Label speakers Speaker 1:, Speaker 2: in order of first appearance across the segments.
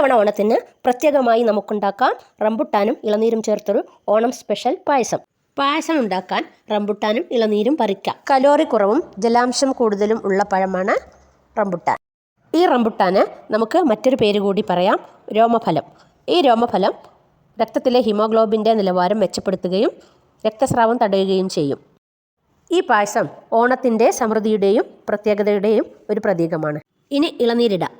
Speaker 1: ഇത്തവണ ഓണത്തിന് പ്രത്യേകമായി നമുക്കുണ്ടാക്കാം റംബുട്ടാനും ഇളനീരും ചേർത്തൊരു ഓണം സ്പെഷ്യൽ പായസം. പായസം ഉണ്ടാക്കാൻ റംബുട്ടാനും ഇളനീരും പറിക്കാം. കലോറി കുറവും ജലാംശം കൂടുതലും ഉള്ള പഴമാണ് റംബുട്ടാൻ. ഈ റംബുട്ടാന് നമുക്ക് മറ്റൊരു പേര് കൂടി പറയാം രോമഫലം. ഈ രോമഫലം രക്തത്തിലെ ഹിമോഗ്ലോബിന്റെ നിലവാരം മെച്ചപ്പെടുത്തുകയും രക്തസ്രാവം തടയുകയും ചെയ്യും. ഈ പായസം ഓണത്തിന്റെ സമൃദ്ധിയുടെയും പ്രത്യേകതയുടെയും ഒരു പ്രതീകമാണ്. ഇനി ഇളനീരിടാം.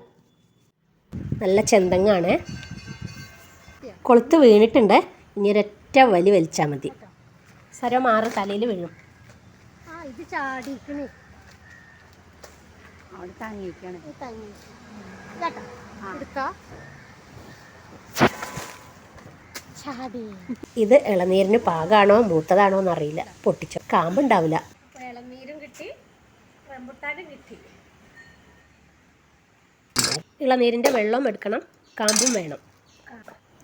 Speaker 1: നല്ല ചെന്തങ്ങാണ്. കൊളുത്ത് വീണിട്ടുണ്ട്. ഇനി ഒരൊറ്റ വലി വലിച്ചാൽ മതി. സരം ആറ് തലയിൽ വീഴും.
Speaker 2: ചാടിക്കണേ
Speaker 3: അവിടെ തങ്ങിയിരിക്കാണ്.
Speaker 1: ഇത് ഇളനീരിന് പാകാണോ മൂത്തതാണോ എന്നറിയില്ല. പൊട്ടിച്ചു. കാമ്പുണ്ടാവില്ല.
Speaker 2: ഇളനീരും കിട്ടി റംബുട്ടാനും കിട്ടി.
Speaker 1: ഇളനീരിന്റെ വെള്ളം എടുക്കണം. കാമ്പും വേണം.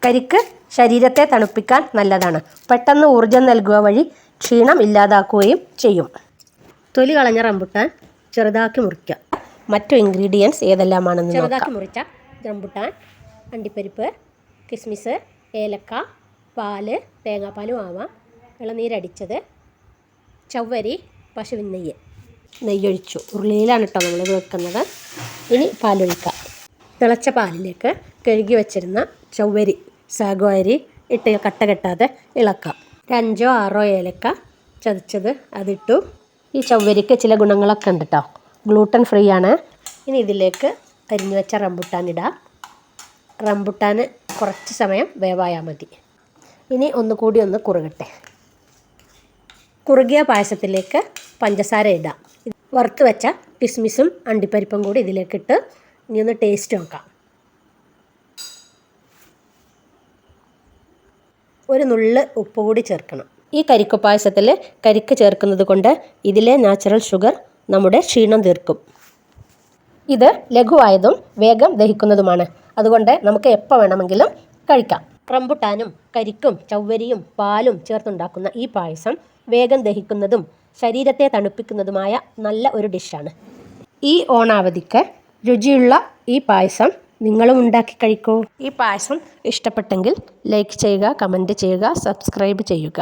Speaker 1: കരിക്ക് ശരീരത്തെ തണുപ്പിക്കാൻ നല്ലതാണ്. പെട്ടെന്ന് ഊർജം നൽകുക വഴി ക്ഷീണം ഇല്ലാതാക്കുകയും ചെയ്യും. തൊലി കളഞ്ഞ റംബുട്ടാൻ ചെറുതാക്കി മുറിക്കുക മറ്റു ഇൻഗ്രീഡിയൻസ് ഏതെല്ലാമാണെന്ന് ചെറുതാക്കി മുറിച്ച റംബുട്ടാൻ അണ്ടിപ്പരിപ്പ് കിസ്മിസ് ഏലക്ക പാൽ തേങ്ങാപ്പാലും ആവാം. ഇളനീരടിച്ചത് ചവ്വരി പശുവിൻ നെയ്യ്. നെയ്യൊഴിച്ചു. ഉരുളിയിലാണ് കേട്ടോ നമ്മൾ വെക്കുന്നത്. ഇനി പാലൊഴിക്കാം. തിളച്ച പാലിലേക്ക് കഴുകി വെച്ചിരുന്ന ചൊവ്വരി സാഗോ അരി ഇട്ട് കട്ട കെട്ടാതെ ഇളക്കാം. ഒരഞ്ചോ ആറോ ഏലക്ക ചതച്ചത് അതിട്ടു. ഈ ചൊവ്വരിക്ക് ചില ഗുണങ്ങളൊക്കെ ഉണ്ട് കേട്ടോ ഗ്ലൂട്ടൻ ഫ്രീ ആണ്. ഇനി ഇതിലേക്ക് അരിഞ്ഞു വെച്ച റംബുട്ടാൻ ഇടാം. റംബുട്ടാൻ കുറച്ച് സമയം വേവായാൽ മതി. ഇനി ഒന്നുകൂടി ഒന്ന് കുറുകട്ടെ. കുറുകിയ പായസത്തിലേക്ക് പഞ്ചസാര ഇടാം. വറുത്ത് വെച്ച കിസ്മിസും അണ്ടിപ്പരിപ്പും കൂടി ഇതിലേക്കിട്ട് ഇനി ഒന്ന് ടേസ്റ്റ് നോക്കാം. ഒരു നുള്ള് ഉപ്പ് കൂടി ചേർക്കണം. ഈ കരിക്ക് പായസത്തിൽ കരിക്ക് ചേർക്കുന്നത് കൊണ്ട് ഇതിലെ നാച്ചുറൽ ഷുഗർ നമ്മുടെ ക്ഷീണം തീർക്കും. ഇത് ലഘുവായതും വേഗം ദഹിക്കുന്നതുമാണ്. അതുകൊണ്ട് നമുക്ക് എപ്പോൾ വേണമെങ്കിലും കഴിക്കാം. റംബുട്ടാനും കരിക്കും ചവ്വരിയും പാലും ചേർത്തുണ്ടാക്കുന്ന ഈ പായസം വേഗം ദഹിക്കുന്നതും ശരീരത്തെ തണുപ്പിക്കുന്നതുമായ നല്ല ഒരു ഡിഷാണ് ഈ ഓണാവധിക്ക് രുചിയുള്ള ഈ പായസം നിങ്ങളും ഉണ്ടാക്കി കഴിക്കൂ. ഈ പായസം ഇഷ്ടപ്പെട്ടെങ്കിൽ ലൈക്ക് ചെയ്യുക കമന്റ് ചെയ്യുക സബ്സ്ക്രൈബ് ചെയ്യുക.